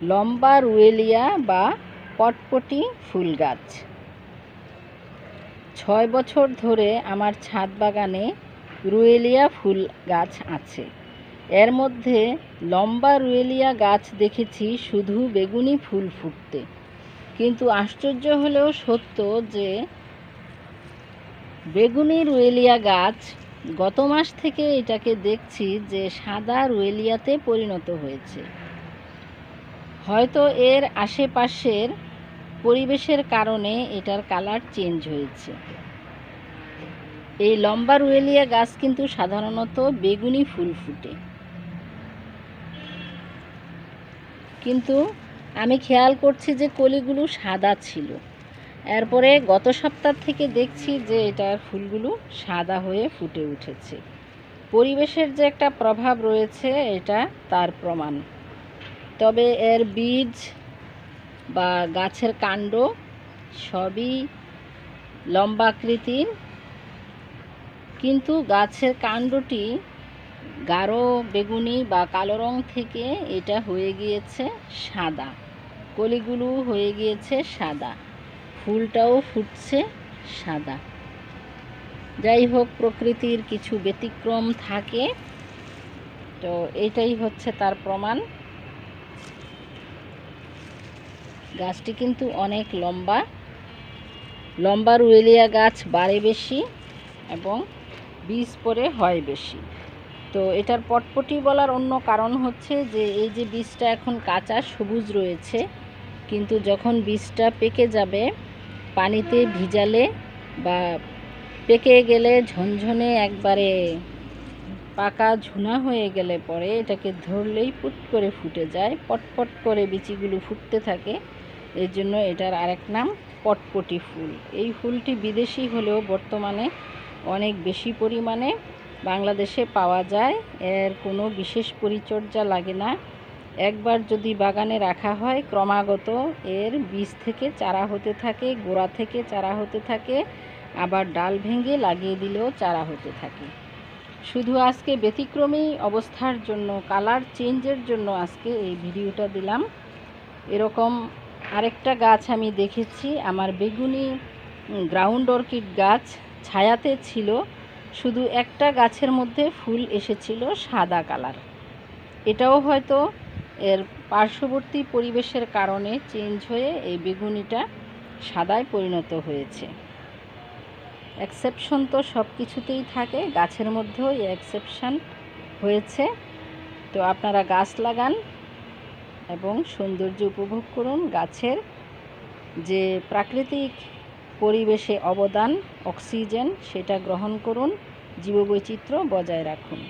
লম্বা রুয়েলিয়া বা পটপটি ফুল গাছ। ছয় বছর ধরে আমার ছাদ বাগানে রুয়েলিয়া ফুল গাছ আছে। এর মধ্যে লম্বা রুয়েলিয়া গাছ দেখেছি শুধু বেগুনি ফুল ফুটতে। কিন্তু আশ্চর্য হলেও সত্য যে বেগুনি রুয়েলিয়া গাছ গত মাস থেকে এটাকে দেখছি যে সাদা রুয়েলিয়াতে পরিণত হয়েছে। হয়তো এর আশেপাশের পরিবেশের কারণে এটার কালার চেঞ্জ হয়েছে। এই লম্বা রুয়েলিয়া গাছ কিন্তু সাধারণত বেগুনি ফুল ফুটে। কিন্তু আমি খেয়াল করছি যে কলিগুলো সাদা ছিল। এরপরে গত সপ্তাহ থেকে দেখছি যে এটার ফুলগুলো সাদা হয়ে ফুটে উঠেছে। পরিবেশের যে একটা প্রভাব রয়েছে, এটা তার প্রমাণ। তবে এর বীজ বা গাছের কাণ্ড সবই লম্বাকৃতির। কিন্তু গাছের কাণ্ডটি গাঢ় বেগুনি বা কালো রং থেকে এটা হয়ে গিয়েছে সাদা। কলিগুলো হয়ে গিয়েছে সাদা। ফুলটাও ফুটছে সাদা। যাই হোক, প্রকৃতির কিছু ব্যতিক্রম থাকে। তো এটাই হচ্ছে তার প্রমাণ। গাছটি কিন্তু অনেক লম্বা। লম্বা রুয়েলিয়া গাছ বাড়ে বেশি এবং বীজ পরে হয় বেশি। তো এটার পটপটি বলার অন্য কারণ হচ্ছে যে এই যে বীজটা এখন কাঁচা, সবুজ রয়েছে, কিন্তু যখন বীজটা পেকে যাবে, পানিতে ভিজালে বা পেকে গেলে ঝনঝনে একবারে পাকা ঝুনা হয়ে গেলে পরে এটাকে ধরলেই পুট করে ফুটে যায়, পটপট করে বিচিগুলো ফুটতে থাকে। এর জন্য এটার আরেক নাম পটপটি ফুল। এই ফুলটি বিদেশি হলেও বর্তমানে অনেক বেশি পরিমাণে বাংলাদেশে পাওয়া যায়। এর কোনো বিশেষ পরিচর্যা লাগে না। একবার যদি বাগানে রাখা হয়, ক্রমাগত এর বীজ থেকে চারা হতে থাকে, গোড়া থেকে চারা হতে থাকে, আবার ডাল ভেঙে লাগিয়ে দিলেও চারা হতে থাকে। শুধু আজকে ব্যতিক্রমী অবস্থার জন্য কালার চেঞ্জের জন্য আজকে এই ভিডিওটা দিলাম। এরকম আরেকটা গাছ আমি দেখেছি, আমার বেগুনি গ্রাউন্ড অর্কিড গাছ ছায়াতে ছিল। শুধু একটা গাছের মধ্যে ফুল এসেছিল সাদা কালার এটাও হয়তো এর পার্শ্ববর্তী পরিবেশের কারণে চেঞ্জ হয়ে এই বেগুনিটা সাদায় পরিণত হয়েছে। এক্সেপশন তো সব কিছুতেই থাকে, গাছের মধ্যেও এই এক্সেপশন হয়েছে। তো আপনারা গাছ লাগান এবং সৌন্দর্য উপভোগ করুন। গাছের যে প্রাকৃতিক পরিবেশে অবদান অক্সিজেন সেটা গ্রহণ করুন। জীববৈচিত্র্য বজায় রাখুন।